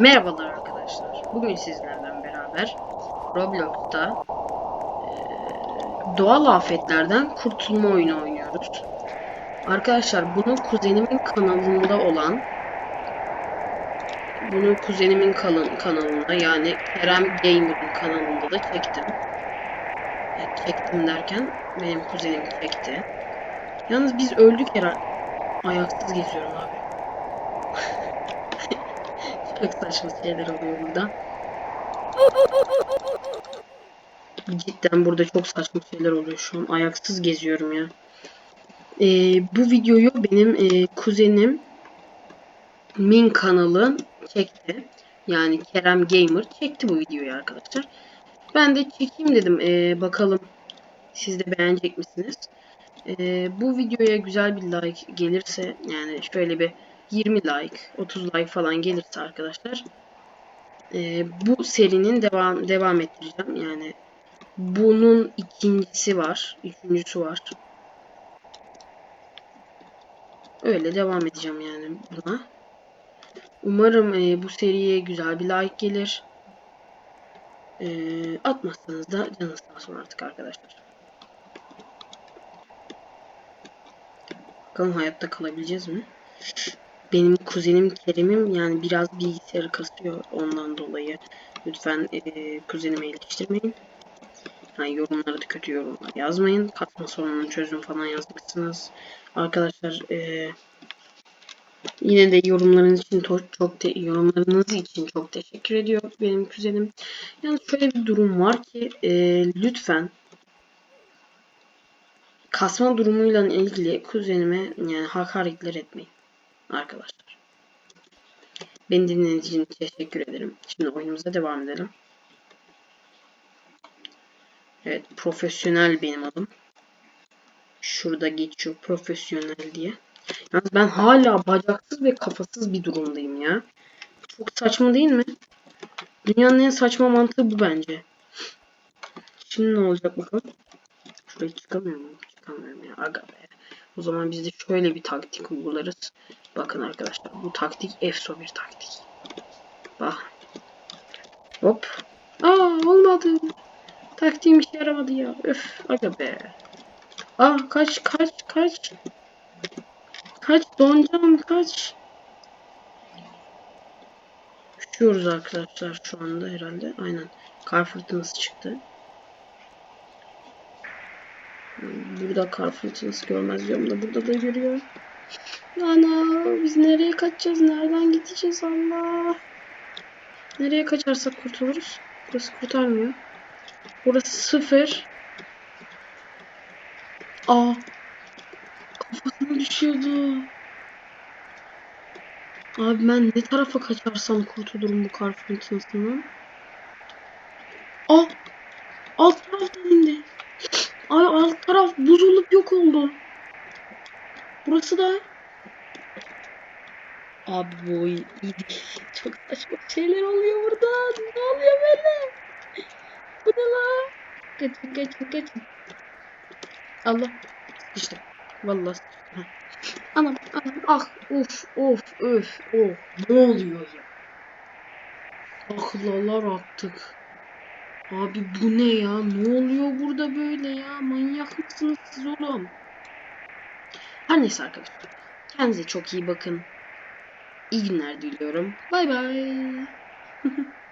Merhabalar arkadaşlar. Bugün sizlerle beraber Roblox'ta eee, doğal afetlerden kurtulma oyunu oynuyoruz. Arkadaşlar bunu kuzenimin kanalında olan bunu kuzenimin kanalında yani Kerem Gamer'ın kanalında da çektim. Evet, çektim derken benim kuzenim çekti. Yalnız biz öldük herhalde. Ayaksız geziyorum abi. Çok saçma şeyler oluyor burada. Cidden burada çok saçma şeyler oluyor şu an. Ayaksız geziyorum ya. Ee, bu videoyu benim e, kuzenim Min kanalı çekti. Yani Kerem Gamer çekti bu videoyu arkadaşlar. Ben de çekeyim dedim. Ee, bakalım siz de beğenecek misiniz? Ee, bu videoya güzel bir like gelirse yani şöyle bir 20 like, 30 like falan gelirse arkadaşlar e, bu serinin devam devam ettireceğim. Yani bunun ikincisi var, üçüncüsü var. Öyle devam edeceğim yani buna. Umarım e, bu seriye güzel bir like gelir. E, atmazsanız da canınız sağ olsun artık arkadaşlar. Bakalım hayatta kalabileceğiz mi? Benim kuzenim Kerim'im yani biraz bilgisayarı kasıyor ondan dolayı. Lütfen e, kuzenime eleştirmeyin. Yani yorumlara da kötü yorumlar yazmayın. Katma sorununu çözüm falan yazmışsınız. Arkadaşlar e, yine de yorumlarınız için çok, çok te- yorumlarınız için çok teşekkür ediyorum benim kuzenim. Yani şöyle bir durum var ki e, lütfen kasma durumuyla ilgili kuzenime yani hakaretler etmeyin arkadaşlar. Beni dinlediğiniz için teşekkür ederim. Şimdi oyunumuza devam edelim. Evet, profesyonel benim adım. Şurada geçiyor profesyonel diye. Yalnız ben hala bacaksız ve kafasız bir durumdayım ya. Çok saçma değil mi? Dünyanın en saçma mantığı bu bence. Şimdi ne olacak bakalım. Şuraya çıkamıyor muyum? Çıkamıyorum ya. Aga be. O zaman biz de şöyle bir taktik uygularız. Bakın arkadaşlar bu taktik efso bir taktik. Bak. Hop. Aa olmadı. Taktiğim işe yaramadı ya. Öf. Aga be. Aa kaç kaç kaç. Kaç donacağım kaç. Üşüyoruz arkadaşlar şu anda herhalde. Aynen. Kar fırtınası çıktı. Burada kar fırtınası görmez diyorum da burada da görüyor. Ana biz nereye kaçacağız? Nereden gideceğiz Allah? Nereye kaçarsak kurtuluruz. Burası kurtarmıyor. Burası sıfır. Aa. Kafasına düşüyordu. Abi ben ne tarafa kaçarsam kurtulurum bu kar fırtınasından. Aa. Alt taraftan indi. Ay alt taraf buz yok oldu. Burası da Abi bu iyi değil. Çok saçma şeyler oluyor burada. Ne oluyor böyle? Bu ne la? Kaçın kaçın kaçın. Allah. İşte. Vallahi. Heh. Anam anam ah uf of öf oh. Ne oluyor ya? Aklalar attık. Abi bu ne ya? Ne oluyor burada böyle ya? Manyak mısınız siz oğlum? Her neyse arkadaşlar. Kendinize çok iyi bakın. İyi günler diliyorum. Bay bay.